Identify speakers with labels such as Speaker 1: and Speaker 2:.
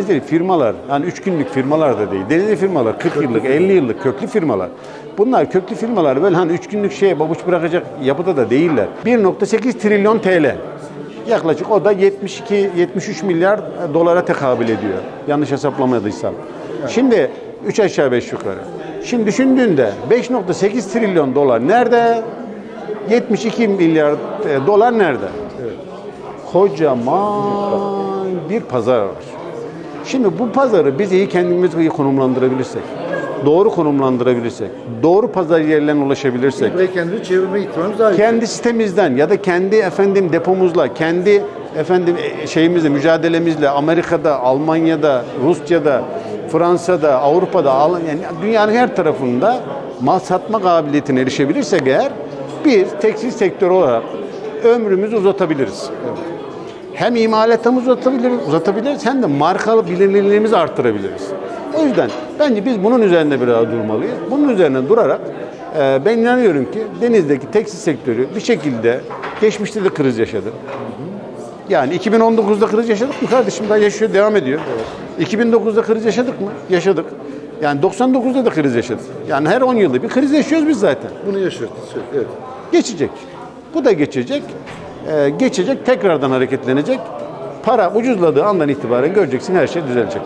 Speaker 1: Denizli firmalar, yani 3 günlük firmalar da değil. Denizli firmalar 40 yıllık, 50 yıllık köklü firmalar. Bunlar köklü firmalar böyle hani 3 günlük şeye babuş bırakacak yapıda da değiller. 1.8 trilyon TL. Yaklaşık o da 72-73 milyar dolara tekabül ediyor. Yanlış hesaplamadıysam. Şimdi 3 aşağı 5 yukarı. Şimdi düşündüğünde 5.8 trilyon dolar nerede? 72 milyar e, dolar nerede? Kocaman bir pazar var. Şimdi bu pazarı biz iyi kendimiz iyi konumlandırabilirsek, doğru konumlandırabilirsek, doğru pazar yerlerine ulaşabilirsek,
Speaker 2: Burayı kendimizi çevirme ihtimalimiz daha yüksek.
Speaker 1: kendi sitemizden ya da kendi efendim depomuzla, kendi efendim e, şeyimizle, mücadelemizle Amerika'da, Almanya'da, Rusya'da, Fransa'da, Avrupa'da, yani dünyanın her tarafında mal satma kabiliyetine erişebilirsek eğer bir tekstil sektörü olarak ömrümüzü uzatabiliriz. Hem imalatımızı uzatabiliriz, uzatabiliriz hem de markalı bilinirliğimizi arttırabiliriz. O yüzden bence biz bunun üzerinde biraz durmalıyız. Bunun üzerine durarak e, ben inanıyorum ki denizdeki tekstil sektörü bir şekilde geçmişte de kriz yaşadı. Yani 2019'da kriz yaşadık mı kardeşim? Daha yaşıyor, devam ediyor. 2009'da kriz yaşadık mı? Yaşadık. Yani 99'da da kriz yaşadık. Yani her 10 yılda bir kriz yaşıyoruz biz zaten.
Speaker 2: Bunu yaşıyoruz. Evet.
Speaker 1: Geçecek. Bu da geçecek. Ee, geçecek, tekrardan hareketlenecek. Para ucuzladığı andan itibaren göreceksin her şey düzelecek.